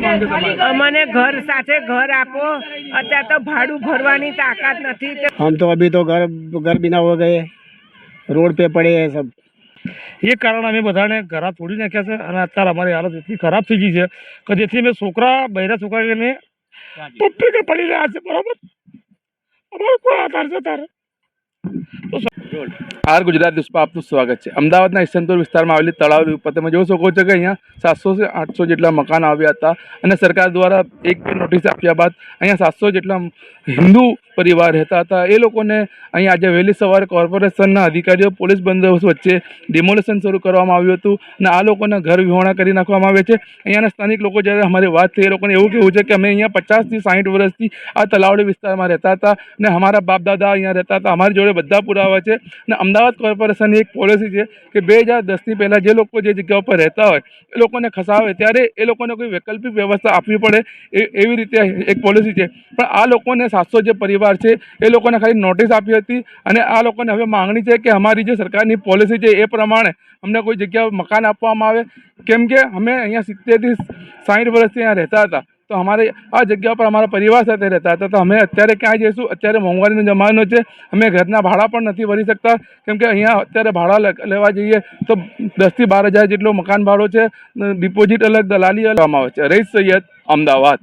અમને ઘર સાથે ઘર આપો. અત્યારે તો ભાડું ભરવાની તાકાત નથી. હમ તો અભી તો ઘર ઘર બિના હો ગયે. રોડ પે પડે હે સબ. એ કારણ અમે બધાને ઘરા તોડી નાખ્યા છે અને અત્યારે અમારી હાલત એટલી ખરાબ થઈ ગઈ છે કે જેથી અમે છોકરા બૈરા છોકરાને પપ્પી કે પડી રહ્યા છે બરાબર? અમારો કોઈ આધાર છે તારે તો આર ગુજરાત ન્યૂઝમાં આપનું સ્વાગત છે. અમદાવાદના ઈસનપુર વિસ્તારમાં આવેલી તળાવ ઉપર તમે જોઈ શકો છો કે અહીંયા સાતસો થી આઠસો જેટલા મકાન આવ્યા હતા અને સરકાર દ્વારા એક નોટિસ આપ્યા બાદ અહીંયા સાતસો જેટલા હિન્દુ પરિવાર રહેતા હતા. એ લોકોને અહીંયા આજે વહેલી સવારે કોર્પોરેશનના અધિકારીઓ, પોલીસ બંદોબસ્ત વચ્ચે ડિમોલેશન શરૂ કરવામાં આવ્યું હતું અને આ લોકોના ઘર વિહોણા કરી નાખવામાં આવે છે. અહીંયાના સ્થાનિક લોકો જ્યારે અમારી વાત થઈ, એ લોકોને એવું કહેવું છે કે અમે અહીંયા પચાસથી સાઠ વર્ષથી આ તલાવડી વિસ્તારમાં રહેતા હતા અને અમારા બાપ દાદા અહીંયા રહેતા હતા. અમારી જોડે બધા પુરાવા છે. અને અમદાવાદ કોર્પોરેશનની એક પોલિસી છે કે બે હજાર દસની પહેલાં જે લોકો જે જગ્યા ઉપર રહેતા હોય, એ લોકોને ખસાવે. ત્યારે એ લોકોને કોઈ વૈકલ્પિક વ્યવસ્થા આપવી પડે એવી રીતે એક પોલિસી છે. પણ આ લોકોને સાતસો જે પરિવાર છે, એ લોકોને ખાલી નોટિસ આપી હતી અને આ લોકોને હવે માંગણી છે કે અમારી જે સરકારની પોલિસી છે એ પ્રમાણે અમને કોઈ જગ્યા મકાન આપવામાં આવે. કેમ કે અમે અહીંયા સિત્તેરથી સાઠ વર્ષથી અહીંયા રહેતા હતા. તો અમારે આ જગ્યા પર અમારા પરિવાર સાથે રહેતા હતા. તો અમે અત્યારે ક્યાં જઈશું? અત્યારે મોંઘવારીનો જમાનો છે. અમે ઘરના ભાડા પણ નથી ભરી શકતા. કેમકે અહીંયા અત્યારે ભાડા લેવા જઈએ તો દસથી બાર હજાર જેટલો મકાન ભાડો છે. ડિપોઝિટ અલગ, દલાલી અલગ આવે છે. રહીશ સૈયદ, અમદાવાદ.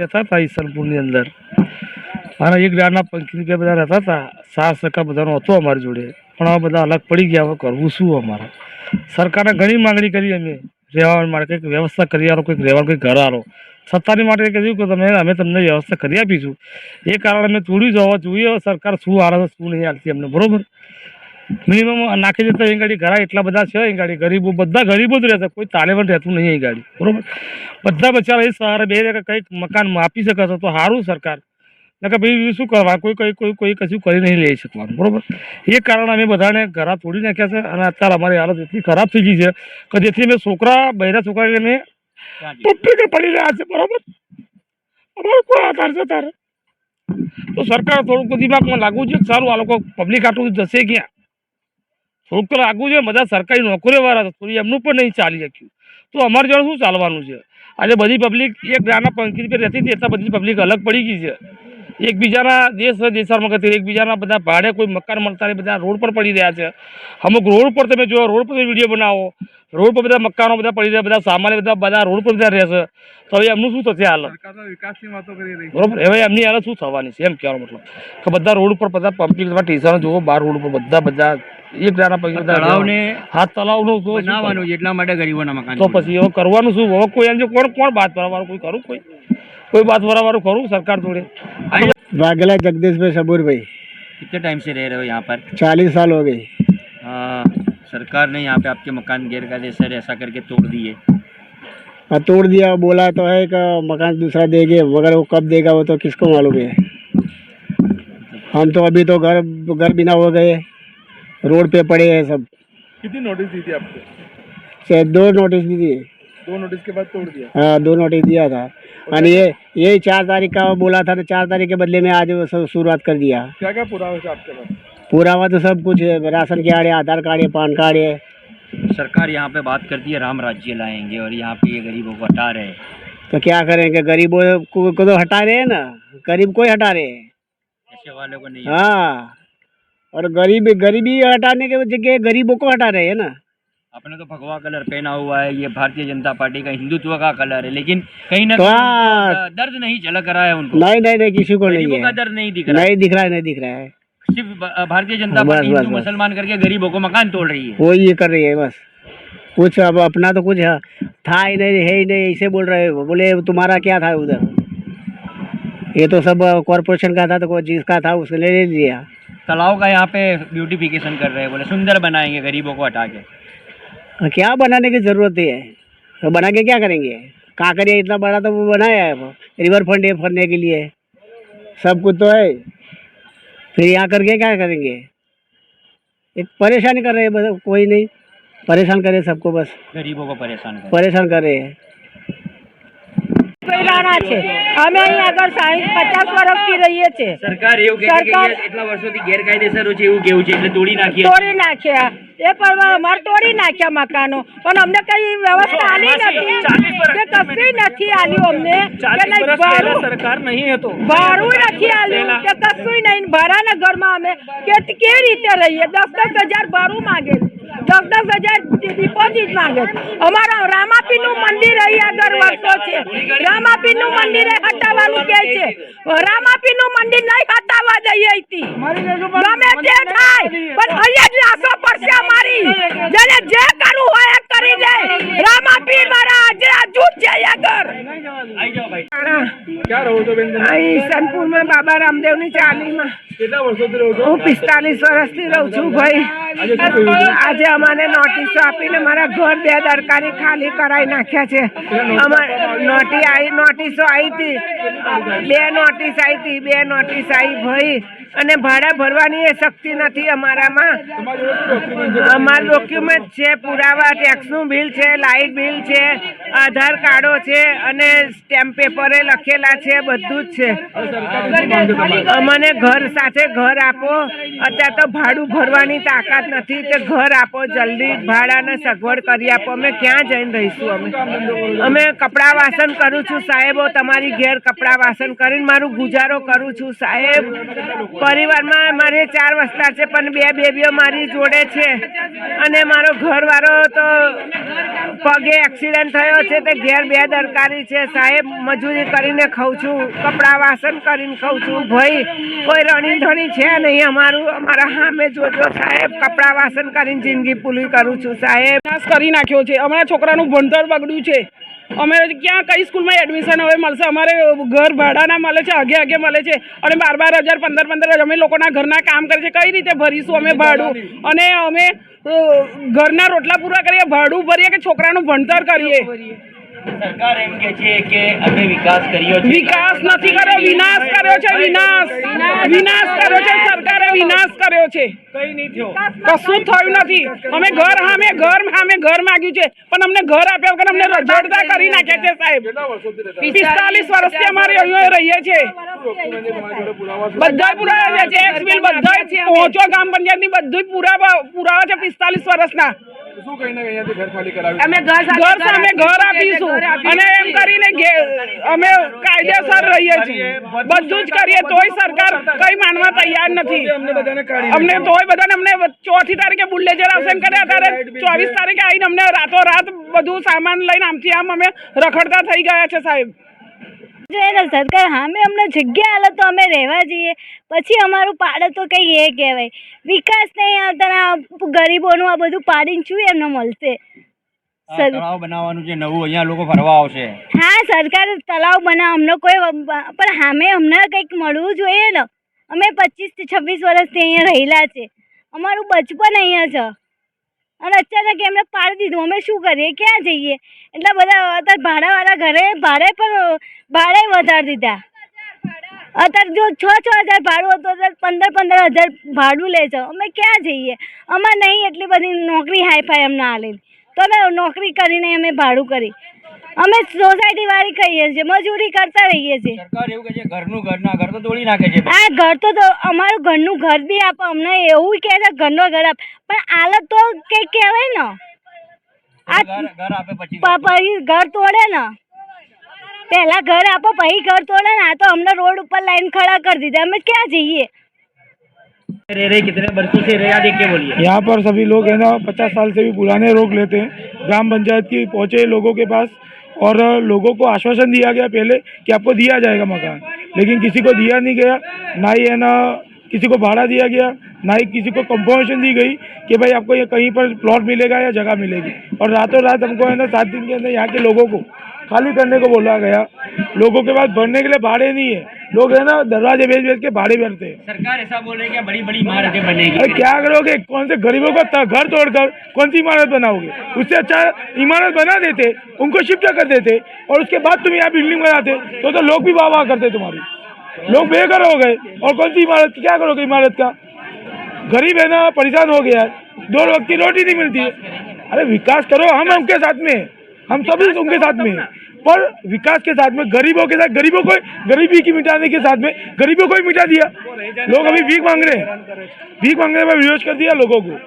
રહેતા હતા ઈસનપુરની અંદર. મારા એક દારના પંખી રૂપિયા બધા રહેતા હતા. સાત ટકા બધાનો હતો અમારી જોડે. પણ હવે બધા અલગ પડી ગયા. હવે કરવું શું અમારે? સરકારે ઘણી માંગણી કરી અમે. રહેવા માટે કંઈક વ્યવસ્થા કરી આવો કંઈક રહેવાનું કંઈક ઘર આવો સત્તાની માટે કીધું કે તમે, અમે તમને વ્યવસ્થા કરી આપીશું. એ કારણે અમે તોડી જવા જોઈએ સરકાર શું હાલે છે, શું નહીં હાલતી અમને, બરાબર? મિનિમમ નાખી દેતા અહીં ગાડી ઘરા એટલા બધા છે અહીં ગાડી, ગરીબો, બધા ગરીબો જ રહેતા કોઈ તાલેબાન રહેતું નહીં અહીં ગાડી, બરાબર? બધા બચારા એ સહારે બે કંઈક મકાન આપી શકે તો સારું સરકાર. નકર ભાઈ શું કરવા કોઈ કોઈ કોઈ કોઈ કશું કરી નહીં લઈ શકવાનું બરાબર? એ કારણે અમે બધાને ઘરા તોડી નાખ્યા છે અને અત્યારે અમારી હાલત એટલી ખરાબ થઈ ગઈ છે કે જેથી અમે છોકરા બૈરા છોકરાને પપ્પી પડી રહ્યા છે બરાબર? અમારો કોઈ આધાર છે તારે તો સરકાર થોડુંક દિમાગમાં લાગવું છે સારું આ લોકો પબ્લિક આટલું જશે ક્યાં? થોડુંક તો લાગવું છે બધા સરકારી નોકરીઓવાળા થોડી એમનું પણ નહીં ચાલી શક્યું. તો અમારે જોડે શું ચાલવાનું છે? આજે બધી પબ્લિક એક નાના પંખી પર રહેતી હતી એટલા બધી પબ્લિક અલગ પડી ગઈ છે. એકબીજાના દેશ દેશામાં કરતી એકબીજાના બધા ભાડે કોઈ મકાન મળતા નહીં બધા રોડ પર પડી રહ્યા છે. અમુક રોડ પર તમે જો રોડ પર વીડિયો બનાવો રોડ પર બધા મકાનો બધા પડી રહ્યા બધા સામાન્ય બધા બધા રોડ પર બધા રહેશે. તો હવે એમનું શું થશે હાલ? બરોબર હવે એમની હાલત શું થવાની છે? એમ કહેવાનો મતલબ કે બધા રોડ ઉપર બધા પબ્લિક બધા જુઓ બાર રોડ ઉપર બધા બધા એક પૈકી બધા તળાવને હાથ તળાવનું શું બનાવવાનું એટલા માટે ગરીબોના મકાન તો પછી હવે કરવાનું શું? હવે કોઈ એમ કોણ કોણ બાદ કરવાનું? કોઈ કરું કોઈ? कोई बात बराबर करूँ सरकार थोड़े। बागला जगदीश भाई सबूर भाई। कितने टाइम से रह रहे हो यहाँ पर? चालीस साल हो गई हाँ, सरकार ने यहाँ पे आपके मकान गैर का सर ऐसा करके तोड़ दिए। हाँ तोड़ दिया बोला तो है कि मकान दूसरा देगे मगर वो कब देगा वो तो किसको मालूम है। हम तो अभी तो घर घर बिना हो गए रोड पे पड़े हैं सब। कितनी नोटिस दी थी आपको? दो नोटिस दी थी। दो नोटिस के बाद तोड़ दिया। हाँ दो नोटिस दिया था। और ये यही चार तारीख का बोला था तो चार तारीख के बदले में आज वो सब शुरुआत कर दिया। क्या क्या पुरावा है आपके पास? पूरा हुआ तो सब कुछ है राशन कार्ड है आधार कार्ड है पान कार्ड है। सरकार यहाँ पे बात करती है राम राज्य लाएँगे और यहाँ पे ये गरीबों को हटा रहे हैं। तो क्या करेंगे गरीबों को, को तो हटा रहे हैं ना? गरीब को ही हटा रहे हैं। ऐसे वालों को नहीं हाँ। और गरीब गरीबी हटाने के जगह गरीबों को हटा रहे हैं ना? आपने तो भगवा कलर पहना हुआ है ये भारतीय जनता पार्टी का हिंदुत्व का कलर है लेकिन कहीं ना कहीं। दर्द नहीं झलक रहा है उनको। नहीं नहीं नहीं किसी को नहीं है। दर्द नहीं दिख रहा नहीं दिख रहा है नहीं दिख रहा है। सिर्फ़ भारतीय जनता पार्टी हिंदू मुसलमान करके गरीबों को मकान तोड़ रही है। वो ये कर रही है बस। कुछ अब अपना तो कुछ था ही नहीं है ही नहीं ऐसे बोल रहे हो। बोले तुम्हारा क्या था उधर? ये तो सब कॉरपोरेशन का था तो जिसका था उसने ले ले लिया। तालाब का यहाँ पे ब्यूटिफिकेशन कर रहे हैं बोले सुंदर बनाएँगे गरीबों को हटा के। क्या बनाने की ज़रूरत है? तो बना के क्या करेंगे? काकरिया इतना बड़ा तो वो बनाया है रिवर फ्रंट है फरने के लिए। सब कुछ तो है। फिर यहाँ करके क्या करेंगे? एक परेशान कर रहे हैं बस कोई नहीं। परेशान करे सबको बस। गरीबों को परेशान कर। परेशान कर रहे हैं। પહેલાના છે. અમે અહીં આગળ સાહીઠ પચાસ વર્ષથી રહીએ છીએ. સરકાર એવું કહે છે કે એટલા વર્ષોથી ગેરકાયદેસર છે એવું કેવું છે એટલે તોડી નાખીએ. તોડી નાખ્યા. એ પણ અમારે તોડી નાખ્યા મકાનો. પણ અમને કઈ વ્યવસ્થા આલી નથી. કે કશું નથી આલ્યું અમને. કે નહીં ભાડું સરકાર નહીં હતો. ભાડું નથી આલ્યું. કે કશું નહીં. ભાડાના ઘરમાં અમે કે કેવી રીતે રહીએ? દસ દસ હજાર ભાડું માંગે દસ દસ હજાર ડિપોઝિટ માંગે અમારા રામાપી નું મંદિર અહીં આગળ વર્ષો છે. રામાપી નું મંદિર હટાવવાનું કે છે. રામાપી નું મંદિર નહીં હટાવવા જઈએ હતી ગમે તે થાય પણ અહીંયા જ લાશો પડશે અમારી જેને જે કરવું હોય એ કરી દે. રામાપી મારા આજે જૂઠ છે અહીંયા આગળ. આવી જાઓ ભાઈ. ક્યાં રહો છો બેન? અહીં ઈસનપુરમાં બાબા રામદેવની ચાલીમાં. કેટલા વર્ષોથી રહો છો? હું પિસ્તાલીસ વર્ષથી રહું છું ભાઈ. આજે અમારે નોટિસો આપીને મારા ઘર બે દરકારી ખાલી કરાવી નાખ્યા છે. અમારે નોટી આવી નોટિસો આવી હતી. બે નોટિસ આવી હતી બે નોટિસ આવી ભાઈ. અને ભાડા ભરવાની એ શક્તિ નથી અમારામાં. અમારા ડોક્યુમેન્ટ છે પુરાવા ટેક્સનું બિલ છે લાઇટ બિલ છે આધાર કાર્ડો છે અને સ્ટેમ્પ પેપરે લખેલા બધું જ છે. અમને ઘર સાથે ઘર આપો. અત્યારે તો ભાડું ભરવાની તાકાત નથી તે ઘર આપો, જલ્દી ભાડાને સગવડ કરી આપો. અમે ક્યાં જઈને રહીશું અમે? અમે કપડાં વાસણ કરું છું સાહેબો, તમારી ઘેર કપડાં વાસણ કરીને મારું ગુજારો કરું છું સાહેબ. પરિવારમાં મારે ચાર વસ્તા છે, પણ બે બેબીઓ મારી જોડે છે. અને મારો ઘરવાળો તો પગે એક્સિડન્ટ થયો છે, તે ઘેર બે દરકારી છે. સાહેબ, મજૂરી કરીને ખાઉં છું. કપડાં વાસણ કરીને ખાઉં છું, ભાઈ, કોઈ રણી ધણી છે નહીં અમારું, અમારા સામે જોજો સાહેબ, કપડાં વાસણ કરીને જિંદગી પૂરી કરું છું સાહેબ. નાશ કરી નાખ્યો છે. અમારા છોકરાનું ભણતર બગડ્યું છે. અમે ક્યાં કઈ સ્કૂલમાં એડમિશન હવે મળશે? અમારે ઘર ભાડાના મળે છે, આગે આગે મળે છે. અને બાર બાર હજાર, પંદર પંદર અમે લોકોના ઘરના કામ કરે છે. કઈ રીતે ભરીશું અમે ભાડું? અને અમે ઘરના રોટલા પૂરા કરીએ, ભાડું ભરીએ કે છોકરાનું ભણતર કરીએ? સરકાર એમ કે છે કે અમે વિકાસ કર્યો છે. વિકાસ નથી કર્યો વિનાશ કર્યો છે વિનાશ. વિનાશ કર્યો છે સરકારે વિનાશ કર્યો છે. કશું થયું નથી. અમે ઘર સામે ઘર સામે ઘર માગ્યું છે પણ અમને ઘર આપ્યા વગર અમને રજડતા કરી નાખ્યા છે સાહેબ. પિસ્તાલીસ વર્ષથી અમારે અહીંયા રહીએ છીએ. છે? બધા પુરાવા છે બધા પહોંચો ગામ પંચાયતની બધું પુરાવા પુરાવા છે પિસ્તાલીસ વર્ષના. શું કહીને અહીંયાથી ઘર ખાલી કરાવી અમે ઘર ઘર સામે ઘર આપીશું. અને એમ કરીને અમે કાયદેસર રહીએ છીએ. બધું જ કરીએ તોય સરકાર કઈ માનવા તૈયાર નથી. અમને તોય બધાને અમને ચોથી તારીખે બુલ્ડેઝર આવશે એમ કરે અત્યારે ચોવીસ તારીખે આવીને અમને રાતો રાત બધું સામાન લઈને આમથી આમ અમે રખડતા થઈ ગયા છે સાહેબ. જોઈએ ને સરકાર સામે અમને જગ્યા આલે તો અમે રહેવા જઈએ. પછી અમારું પાડે તો કંઈ એ કહેવાય. વિકાસ નહીં આવતા ગરીબોનું આ બધું પાડીને શું એમને મળશે? તળાવ બનાવવાનું છે નવું અહીંયા લોકો ફરવા આવશે. હા સરકાર તળાવ બનાવ અમને કોઈ પણ સામે અમને કંઈક મળવું જોઈએ ને. અમે પચીસથી છવ્વીસ વર્ષથી અહીંયા રહેલા છે. અમારું બચપન અહીંયા છે. અને અચાનક એમને પાડી દીધું. અમે શું કરીએ? ક્યાં જઈએ? એટલા બધા અત્યારે ભાડાવાળા ઘરે ભાડે પણ ભાડે વધારી દીધા. અત્યારે જો છ છ હજાર ભાડું હતું, અત્યારે પંદર પંદર હજાર ભાડું લે છે. અમે ક્યાં જઈએ? અમારે નહીં એટલી બધી નોકરી હાઈ ફાઈ અમને આલેલી તો અમે નોકરી કરીને અમે ભાડું કરી. અમે સોસાયટી વાળી કહીએ છીએ મજૂરી કરતા રહીએ છીએ સરકાર એવું કહે છે ઘરનું ઘરના ઘર તો તોડી નાખે છે આ ઘર તો તો અમારું ઘરનું ઘર બી આપે અમને એવું કહે છે ઘરનો ઘર આપ પણ આલત તો કંઈક કહેવાય ને આ ઘર ઘર આપે પછી પ- પછી ઘર તોડે ને પહેલા ઘર આપો પછી ઘર તોડે ને આ તો અમને રોડ ઉપર લાઈન ખડા કરી દીધા અમે ક્યાં જઈએ रह रहे कितने वर्षों से रहे देख के बोलिए यहाँ पर सभी लोग है ना पचास साल से भी पुराने रोक लेते हैं ग्राम पंचायत की पहुँचे लोगों के पास और लोगों को आश्वासन दिया गया पहले कि आपको दिया जाएगा मकान। लेकिन किसी को दिया नहीं गया, ना ही है ना किसी को भाड़ा दिया गया, ना ही किसी को कंफर्मेशन दी गई कि भाई आपको ये कहीं पर प्लॉट मिलेगा या जगह मिलेगी। और रातों रात हमको है ना सात दिन के अंदर यहाँ के लोगों को खाली करने को बोला गया। लोगों के पास भरने के लिए भाड़े नहीं है। लोग है ना दरवाजे भेज भेज के भाड़े भरते हैं। सरकार ऐसा बोल रही है बड़ी बड़ी इमारतें बनेगी। अरे क्या करोगे? कौन से गरीबों का घर तोड़कर कौन सी इमारत बनाओगे? उससे अच्छा इमारत बना देते उनको शिफ्ट कर देते? और उसके बाद तुम यहाँ बिल्डिंग बनाते तो तो लोग भी वाह वाह करते तुम्हारी। लोग बेघर हो गए और कौन सी इमारत क्या करोगे इमारत का? गरीब है ना परेशान हो गया दो वक्त की रोटी नहीं मिलती। है अरे विकास करो हम उनके साथ में। हम सभी उनके साथ में पर विकास के साथ में, गरीबों के साथ, गरीबों को, गरीबी की मिटाने के साथ में, गरीबों को ही मिटा दिया। लोग अभी भीख मांग रहे हैं। भीख मांगने में विरोध कर दिया लोगों को।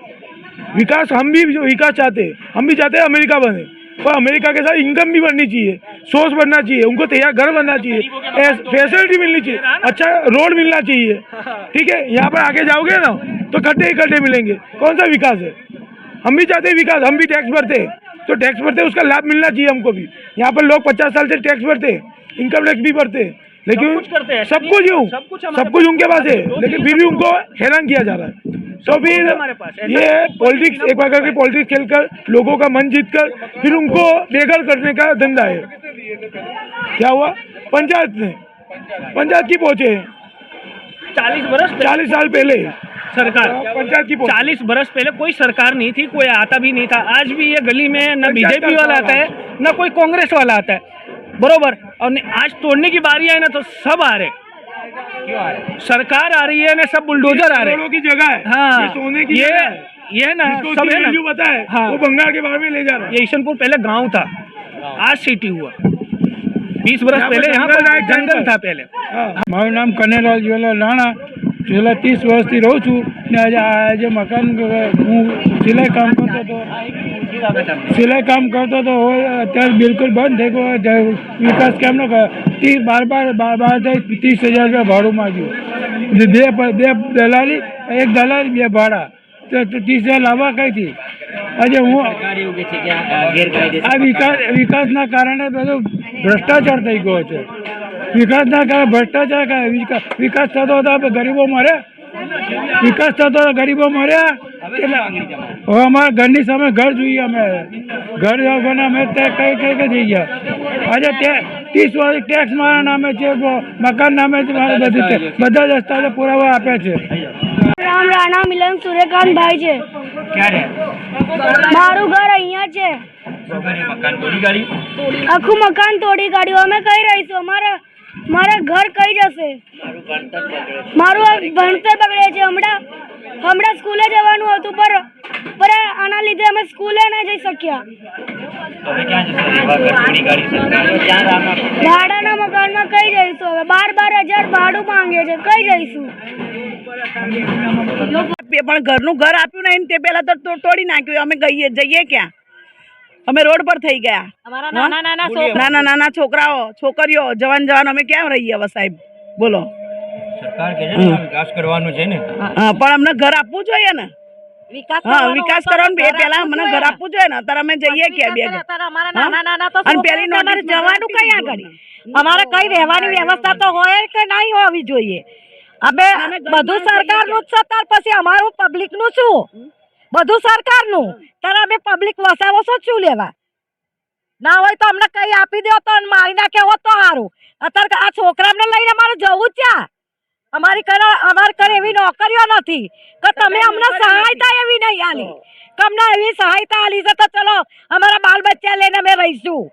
विकास, हम भी विकास चाहते हैं, हम भी चाहते हैं अमेरिका बने। पर अमेरिका के साथ इनकम भी बढ़नी चाहिए सोर्स बढ़ना चाहिए, उनको तैयार घर बनना चाहिए फैसिलिटी मिलनी चाहिए अच्छा रोड मिलना चाहिए। ठीक है? यहाँ पर आगे जाओगे ना तो खड्डे ही खड्डे मिलेंगे। कौन सा विकास है? हम भी चाहते हैं विकास, हम भी टैक्स भरते हैं। तो टैक्स भरते उसका लाभ मिलना चाहिए हमको भी। यहाँ पर लोग पचास साल से टैक्स भरते हैं इनकम टैक्स भी भरते हैं लेकिन सब कुछ यूँ सब कुछ उनके पास है। लेकिन फिर भी उनको हैरान किया जा रहा है। तो फिर ये पॉलिटिक्स एक बार करके पॉलिटिक्स खेलकर लोगों का मन जीतकर फिर उनको बेघर करने का धंधा है। क्या हुआ? पंचायत ने पंचायत की पहुँचे चालीस वर्ष चालीस साल पहले। सरकार। हाँ, पंचायत की चालीस बरस पहले कोई सरकार नहीं थी कोई आता भी नहीं था। आज भी ये गली में न बीजेपी वाला आता है। न कोई कांग्रेस वाला आता है। बरोबर? और आज तोड़ने की बारी आए ना तो सब आ रहे। सरकार आ रही है ना सब बुलडोजर आ रहे। की जगह है। हाँ सोने की ये ये ना सब है ना। पता हाँ वो बंगाल के बाहर में ले जा रहा है। ये ईशनपुर पहले गाँव था हाँ। आज सिटी हुआ। बीस बरस पहले यहाँ पर जंगल था पहले। हाँ। हमारा नाम कन्हैयालाल ज्वेलर राणा। છેલ્લા ત્રીસ વર્ષથી રહું છું ને આજે આજે મકાન, હું સિલાઈ કામ કરતો હતો. સિલાઈ કામ કરતો હતો હવે અત્યારે બિલકુલ બંધ થઈ ગયો વિકાસ કેમ ન કરે ત્રીસ બાર બાર બાર બાર થઈ ત્રીસ હજાર રૂપિયા ભાડું માગ્યું. બે બે દલાલી, એક દલાલી, બે ભાડા. તો ત્રીસ હજાર લાવવા કઈથી આજે હું આ વિકાસ, વિકાસના કારણે બધું ભ્રષ્ટાચાર થઈ ગયો છે. વિકાસના કરે ભ્રષ્ટાચાર કરે વિકાસ વિકાસ થતો હતો ગરીબો મરે. વિકાસ થતો હતો ગરીબો મર્યા એટલે હવે અમારા ઘરની સામે ઘર જોઈએ અમે. ઘર વગરના અમે તે કઈ કઈ કઈ થઈ ગયા. આજે તે ત્રીસ વર્ષ ટેક્સ મારા નામે છે મકાન નામે છે મારે બધું છે. બધા દસ્તાવેજો પુરાવા આપે છે. રામ રાણા મિલન સૂર્યકાંત ભાઈ છે. મારું ઘર અહીંયા છે. આખું મકાન તોડી કાઢ્યું. અમે કઈ રહીશું? અમારા મારા ઘર કઈ જશે? મારું ભણતર બગડે છે. હમણાં હમણાં સ્કૂલે જવાનું હતું પર પર આના લીધે અમે સ્કૂલે ના જઈ શક્યા. ભાડાના મકાનમાં કઈ જઈશું હવે? બાર બાર હજાર ભાડું માંગે છે. કઈ જઈશું? પણ ઘરનું ઘર આપ્યું ને એમ તે પહેલા તો તો- તોડી નાખ્યું. અમે ગઈએ જઈએ ક્યાં? અમે રોડ પર થઈ ગયા. નાના નાના નાના છોકરાઓ છોકરીઓ જવાન જવાન અમે ક્યાં રહીએ હવે સાહેબ? બોલો. ને વિકાસ કરવાનો છે ને. હા. પણ અમને ઘર આપવું જોઈએ ને. વિકાસ કરવાનું બે પહેલા અમને ઘર આપવું જોઈએ ને. અત્યારે અમે જઈએ બે અને પેલી નોટિસ જવાનું કઈ આગળ? અમારે કઈ રહેવાની વ્યવસ્થા તો હોય કે નહીં હોવી જોઈએ? હવે બધું સરકારનું જ છે પછી અમારું પબ્લિકનું શું? બધું સરકારનું. ત્યારે અમે પબ્લિક વસાવો છો શું લેવા? ના હોય તો અમને કઈ આપી દો તો મારી નાખે હોત તો સારું. અત્યારે આ છોકરાને લઈને મારે જવું ક્યાં? અમારી કરે અમારી કરે એવી નોકરીઓ નથી. કે તમે અમને સહાયતા એવી નહીં આલી. કે અમને એવી સહાયતા આલી છે તો ચલો અમારા બાલ બચ્ચા લઈને અમે રહીશું.